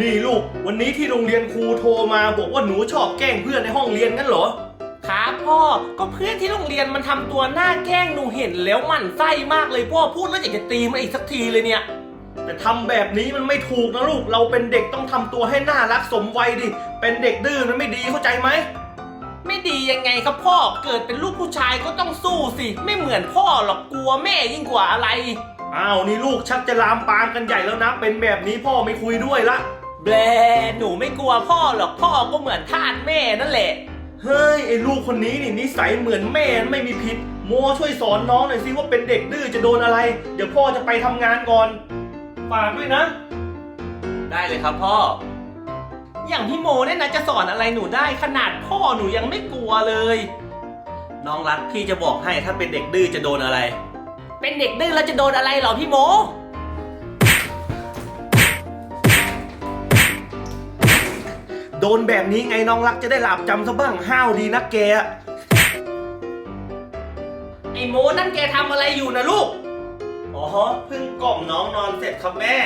นี่ลูก วันนี้ที่โรงเรียนครูโทรมาบอกว่าหนูชอบแกล้งเพื่อนในห้องเรียนงั้นเหรอ ครับพ่อ ก็เพื่อนที่โรงเรียนมันทำตัวหน้าแกล้งหนูเห็นแล้วหมั่นไส้มากเลยพ่อพูดแล้วอยากจะตีมันอีกสักทีเลยเนี่ย แต่ทำแบบนี้มันไม่ถูกนะลูก เราเป็นเด็กต้องทำตัวให้น่ารักสมวัยดิ เป็นเด็กดื้อมันไม่ดีเข้าใจไหม ไม่ดียังไงครับพ่อ เกิดเป็นลูกผู้ชายก็ต้องสู้สิ ไม่เหมือนพ่อหรอกกลัวแม่ยิ่งกว่าอะไร อ้าวนี่ลูกชักจะลามปามกันใหญ่แล้วนะ เป็นแบบนี้พ่อไม่คุยด้วยละ แบลหนูไม่กลัวพ่อหรอกพ่อก็เหมือนทาสแม่นั่นแหละ เฮ้ยไอ้ลูกคนนี้นี่นิสัยเหมือนแม่ไม่มีพิษโมช่วยสอนน้องหน่อยสิว่าเป็นเด็กดื้อจะโดนอะไร เดี๋ยวพ่อจะไปทำงานก่อนฝากด้วยนะ ได้เลยครับพ่อ อย่างพี่โมเนี่ยนะจะสอนอะไรหนูได้ขนาดพ่อหนูยังไม่กลัวเลย น้องรักพี่จะบอกให้ถ้าเป็นเด็กดื้อจะโดนอะไร เป็นเด็กดื้อแล้วจะโดนอะไรเหรอพี่โม โดนแบบนี้ไงน้องรักจะได้หลับจำซะบ้างห้าวดีนักแกอะไอ้โมนั่นแกทำอะไรอยู่นะลูก อ๋อเพิ่งกล่อมน้องนอนเสร็จครับแม่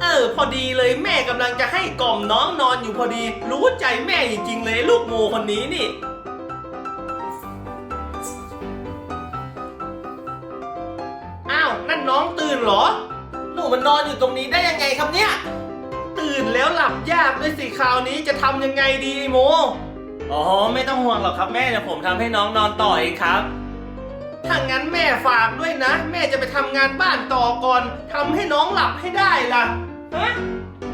เออ พอดีเลยแม่กำลังจะให้กล่อมน้องนอนอยู่พอดี รู้ใจแม่จริงๆเลยลูกโมคนนี้นี่ อ้าว นั่นน้องตื่นเหรอ หนูมันนอนอยู่ตรงนี้ได้ยังไงครับเนี่ย ตื่นแล้วหลับยากด้วยสิคราวนี้จะทำยังไงดีไอ้โม อ๋อ ไม่ต้องห่วงหรอกครับแม่เดี๋ยวผมทำให้น้องนอนต่อเองครับ ถ้างั้นแม่ฝากด้วยนะ แม่จะไปทำงานบ้านต่อก่อนทำให้น้องหลับให้ได้ล่ะฮะครับแม่ค